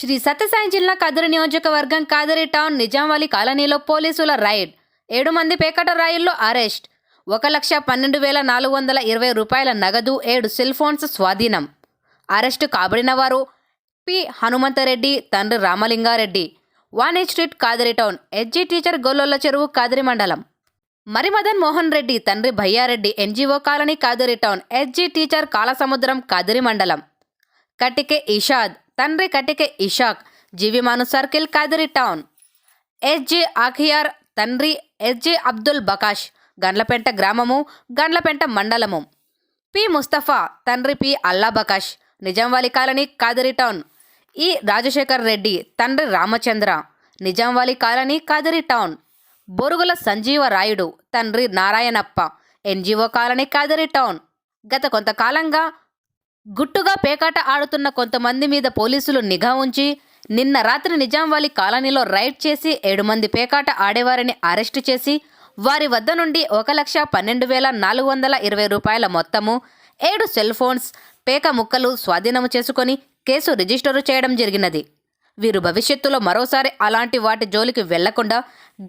శ్రీ సత్యసాయి జిల్లా కదిరి నియోజకవర్గం కాదరి టౌన్ నిజాంవాలి కాలనీలో పోలీసుల రైడ్. ఏడు మంది పేకట రాయుల్లో అరెస్ట్. ఒక లక్ష పన్నెండు వేల నాలుగు వందల ఇరవై రూపాయల నగదు ఏడు సెల్ ఫోన్స్ స్వాధీనం. అరెస్టు కాబడిన వారు పి. హనుమంతరెడ్డి తండ్రి Ramalingareddy. Vani street Kadiri town. SG teacher Gollolla Cheruvu Kadiri మండలం. మరిమదన్ మోహన్ రెడ్డి తండ్రి Bhayyareddy NGO colony Kadiri town. SG teacher Kalasamudram Kadiri మండలం. కటికే ఇషాద్ తండ్రి Katike Ishaq Jeevimanu circle Kadiri town. SJ Akhiyar తండ్రి SJ Abdul Baksh గండ్లపెంట గ్రామము గండ్లపెంట మండలము. పి ముస్తఫా తండ్రి P Allah Baksh Nizamvali colony Kadiri town. E Rajasekhar Reddy తండ్రి Ramachandra Nizamvali colony Kadiri town. Borugula Sanjeeva Rayudu తండ్రి Narayanappa NGO colony Kadiri town. గత కొంతకాలంగా గుట్టుగా పేకాట ఆడుతున్న కొంతమంది మీద పోలీసులు నిఘా ఉంచి నిన్న రాత్రి నిజాంవాలి కాలనీలో రైడ్ చేసి ఏడు మంది పేకాట ఆడేవారిని అరెస్టు చేసి వారి వద్ద నుండి ఒక లక్ష పన్నెండు వేల నాలుగు వందల ఇరవై రూపాయల మొత్తము ఏడు సెల్ ఫోన్స్ పేక ముక్కలు స్వాధీనము చేసుకొని కేసు రిజిస్టరు చేయడం జరిగినది. వీరు భవిష్యత్తులో మరోసారి అలాంటి వాటి జోలికి వెళ్ళకుండా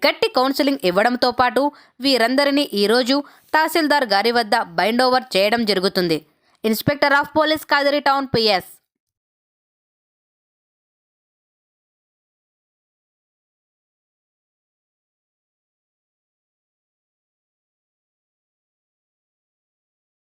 గట్టి కౌన్సిలింగ్ ఇవ్వడంతో పాటు వీరందరినీ ఈరోజు తహసీల్దార్ గారి వద్ద బైండ్ ఓవర్ చేయడం జరుగుతుంది. Inspector of police Kadiri town P S